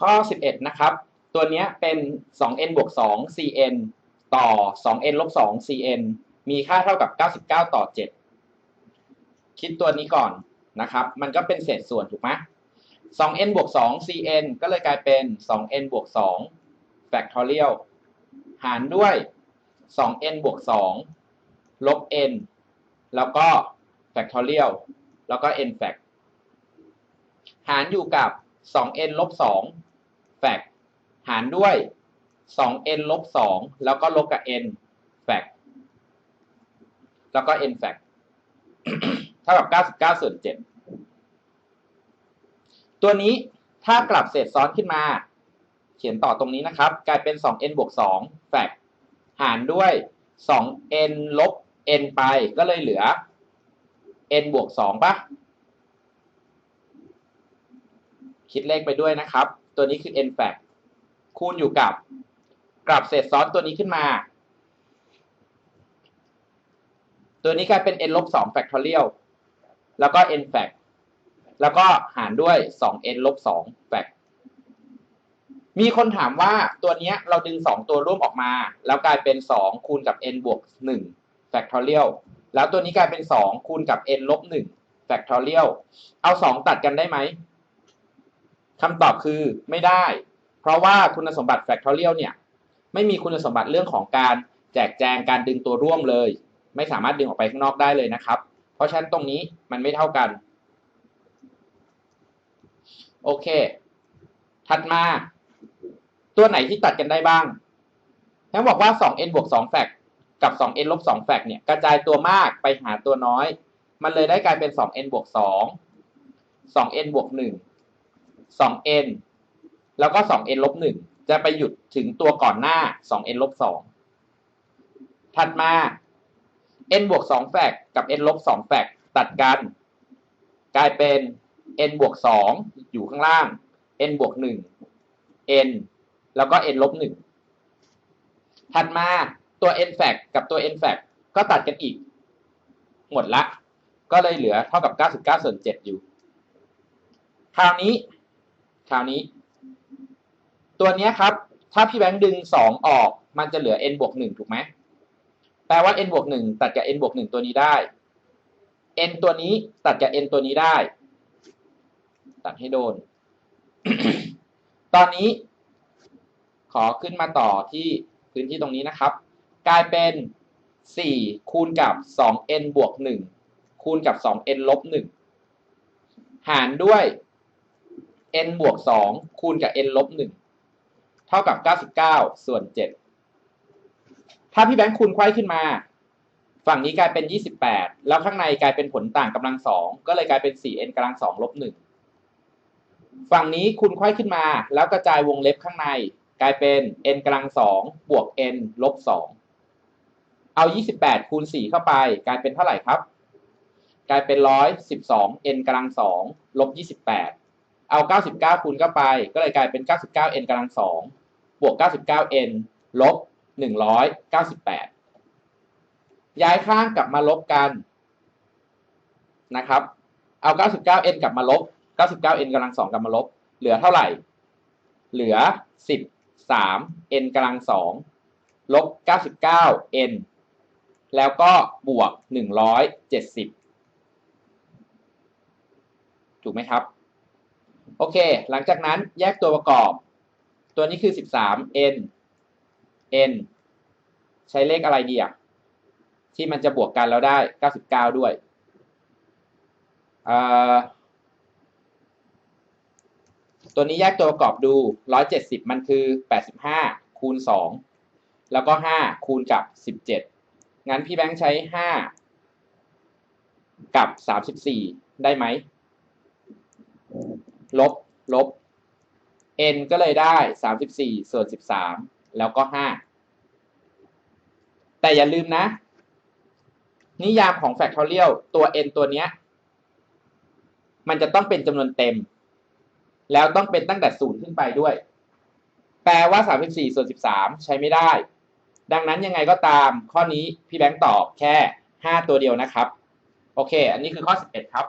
ข้อ 11 นะครับ ตัวนี้เป็น 2n บวก 2 cn ต่อ 2n ลบ 2 cn มีค่าเท่ากับ 99 ต่อ 7 คิดตัวนี้ก่อนนะครับ มันก็เป็นเศษส่วนถูกไหม 2n บวก 2 cn ก็เลยกลายเป็น 2n บวก 2 factorial หารด้วย 2n บวก 2 ลบ n แล้วก็ factorial แล้วก็ n fact หารอยู่กับ 2n ลบ 2 fact หารด้วย 2n ลบ 2 แล้วก็ลบกับ n fact แล้วก็ n fact เท่ากับ 99 ส่วน 7 ตัวนี้ถ้ากลับเศษซ้อนขึ้นมา เขียนต่อตรงนี้นะครับ กลายเป็น 2n บวก2 fact หารด้วย 2n ลบ n ไปก็เลยเหลือ n บวก 2ปะคิดเลขไปด้วยนะครับ ตัวนี้คือ n fact คูณอยู่กับกลับเศษซ้อนตัวนี้ขึ้นมา ตัวนี้กลายเป็น n ลบ2 factorial แล้วก็ n fact แล้วก็หารด้วย 2n ลบ2 fact มีคนถามว่าตัวนี้เราดึง 2 ตัวร่วมออกมา แล้วกลายเป็น 2 คูณกับ n บวก1 factorial แล้วตัวนี้กลายเป็น 2 คูณกับ n ลบ1 factorial เอา 2 ตัดกันได้ไหม คำตอบคือไม่ได้ เพราะว่าคุณสมบัติ factorial เนี่ย ไม่มีคุณสมบัติเรื่องของการแจกแจงการดึงตัวร่วมเลย ไม่สามารถดึงออกไปข้างนอกได้เลยนะครับ เพราะฉะนั้นตรงนี้มันไม่เท่ากัน โอเค ถัดมา ตัวไหนที่ตัดกันได้บ้างทั้งบอกว่า 2n บวก2แฟกกับ 2n ลบ2แฟกเนี่ยกระจายตัวมากไปหาตัวน้อย มันเลยได้กลายเป็น 2n บวก2 2n บวก1 2n แล้วก็ 2n ลบ1จะไปหยุดถึงตัวก่อนหน้า 2n ลบ2ถัดมา n บวก2แฟกกับ n ลบ2แฟกตัดกัน กลายเป็น n บวก2อยู่ข้างล่าง n บวก1 n แล้วก็ n ลบ1ถัดมาตัว n แฟกกับตัว n แฟกก็ตัดกันอีก หมดละ ก็เลยเหลือเท่ากับ 99ส่วน7อยู่ คราวนี้ คราวนี้ ตัวนี้ครับ ถ้าพี่แบงค์ดึง 2 ออก มันจะเหลือ n บวก1ถูกไหมแปลว่า n บวก1ตัดกับ n บวก1ตัวนี้ได้ n ตัวนี้ตัดกับ n ตัวนี้ได้ ตัดให้โดน ตอนนี้ ขอขึ้นมาต่อที่พื้นที่ตรงนี้นะครับ กลายเป็น 4 คูณกับ 2n บวก1คูณกับ 2n ลบ1หารด้วย n บวก2คูณกับ n ลบ1เท่ากับ99ส่วน7ถ้าพี่แบงค์คูณไขว้ขึ้นมา ฝั่งนี้กลายเป็น28แล้วข้างในกลายเป็นผลต่างกำลัง2ก็เลยกลายเป็น 4n กำลัง2ลบ1ฝั่งนี้คูณไขว้ขึ้นมา แล้วกระจายวงเล็บข้างใน กลายเป็น n กำลัง2บวก n ลบ2เอา 28 คูณ 4 เข้าไป กลายเป็นเท่าไหร่ครับ กลายเป็น 112 n กำลัง2ลบ 28 เอา 99 คูณเข้าไป ก็เลยกลายเป็น 99 n กำลัง 2 บวก 99 n ลบ 198 ย้ายข้างกลับมาลบกันนะครับ เอา 99 n กลับมาลบ 99 n กำลัง 2 กลับมาลบ เหลือเท่าไหร่ เหลือ 13 n กำลัง 2 ลบ 99 n แล้วก็บวก 170 ถูกไหมครับ โอเค หลังจากนั้นแยกตัวประกอบ ตัวนี้คือ 13 n n ใช้เลขอะไรดีอะที่มันจะบวกกันแล้วได้ 99 ด้วยตัวนี้แยกตัวประกอบดู 170 มันคือ 85 คูณ 2 แล้วก็ 5 คูณกับ 17 งั้นพี่แบงค์ใช้ 5 กับ 34 ได้ไหม ลบ ลบ n ก็เลยได้ 34 ส่วน 13 แล้วก็ 5 แต่อย่าลืมนะ นิยามของ factorial ตัว n ตัวเนี้ย มันจะต้องเป็นจำนวนเต็ม แล้วต้องเป็นตั้งแต่ 0 ขึ้นไปด้วย แปลว่า 34 ส่วน 13 ใช้ไม่ได้ ดังนั้นยังไงก็ตามข้อนี้พี่แบงค์ตอบแค่ 5 ตัวเดียวนะครับ โอเค อันนี้คือข้อ 11 ครับ